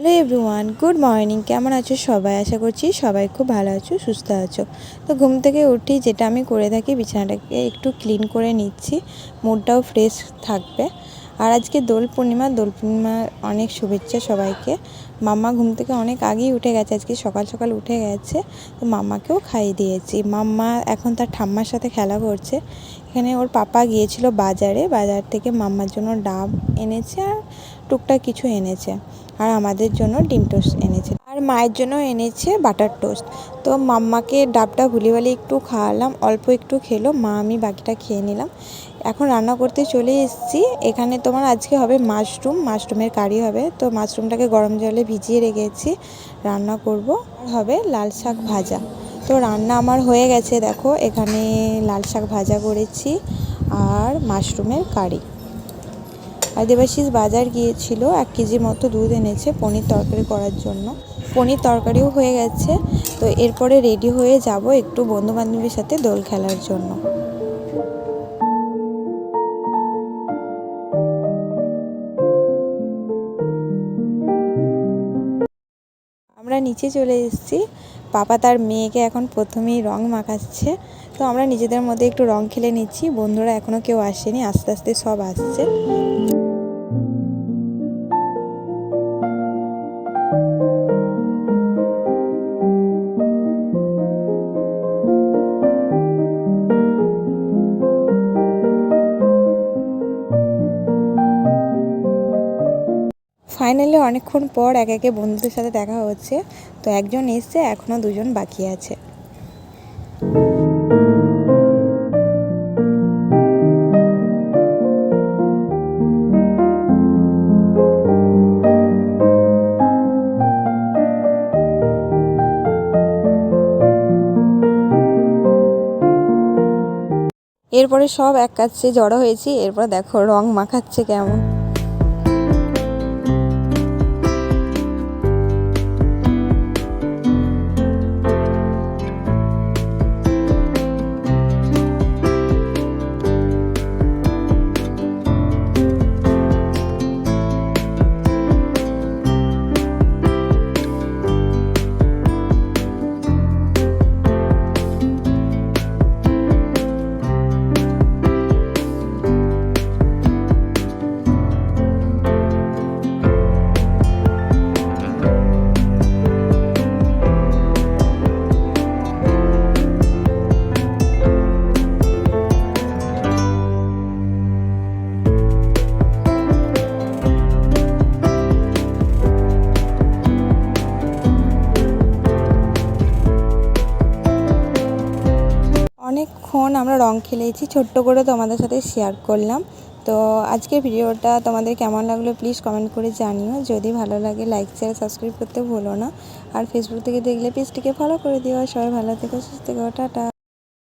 Hello everyone good morning কেমন আছো সবাই? আশা করছি সবাই খুব ভালো আছো, সুস্থ আছো। তো ঘুম থেকে উঠি, যেটা আমি করে থাকি, বিছানাটাকে একটু ক্লিন করে নিচ্ছি। মুডটাও ফ্রেশ থাকবে। আর আজকে দোল পূর্ণিমা, দোল পূর্ণিমার অনেক শুভেচ্ছা সবাইকে। মাম্মা ঘুম থেকে অনেক আগেই উঠে গেছে, আজকে সকাল সকাল উঠে গেছে। তো মাম্মাকেও খাইয়ে দিয়েছি। মাম্মা এখন তার ঠাম্মার সাথে খেলা করছে। এখানে ওর পাপা গিয়েছিল বাজারে, বাজার থেকে মাম্মার জন্য ডাব এনেছে আর টুকটাক কিছু এনেছে। আর আমাদের জন্য ডিম টোস্ট এনেছে। আর মায়ের জন্য এনেছে বাটার টোস্ট। তো মাম্মাকে ডাবটা ভুলিভালি একটু খাওয়ালাম, অল্প একটু খেলো, মা আমি বাকিটা খেয়ে নিলাম। এখন রান্না করতে চলে এসেছি। এখানে তোমার আজকে হবে মাশরুম, মাশরুমের কারি হবে। তো মাশরুমটাকে গরম জলে ভিজিয়ে রেখেছি, রান্না করব। আর হবে লাল শাক ভাজা। তো রান্না আমার হয়ে গেছে, দেখো। এখানে লাল শাক ভাজা করেছি আর মাশরুমের কারি। আর বাজার গিয়েছিল, এক কেজি মতো দুধ এনেছে পনির তরকারি করার জন্য। পনির তরকারিও হয়ে গেছে, তো এরপরে রেডি হয়ে যাব একটু বন্ধু বান্ধবীর সাথে দোল খেলার জন্য। আমরা নিচে চলে এসেছি। পাপা তার মেয়েকে এখন প্রথমেই রং মাখাচ্ছে। তো আমরা নিজেদের মধ্যে একটু রং খেলে নিচ্ছি, বন্ধুরা এখনও কেউ আসেনি, আস্তে আস্তে সব আসছে। ফাইনালি অনেকক্ষণ পর এক একে বন্ধুদের সাথে দেখা হচ্ছে। তো একজন এসছে এখনও দুজন বাকি আছে। এরপরে সব এক কাছে জড়ো হয়েছি, এরপর দেখো রং মাখাচ্ছে কেমন। অনেকক্ষণ আমরা রং খেলেছি, ছোট্ট করে তোমাদের সাথে শেয়ার করলাম। তো আজকে ভিডিওটা তোমাদের কেমন লাগল প্লিজ কমেন্ট করে জানিও। যদি ভালো লাগে লাইক শেয়ার সাবস্ক্রাইব করতে ভুলো না। আর ফেসবুক থেকে দেখলে পেজটিকে ফলো করে দিও। সবাই ভালো থেকো, সুস্থ থেকো। টাটা।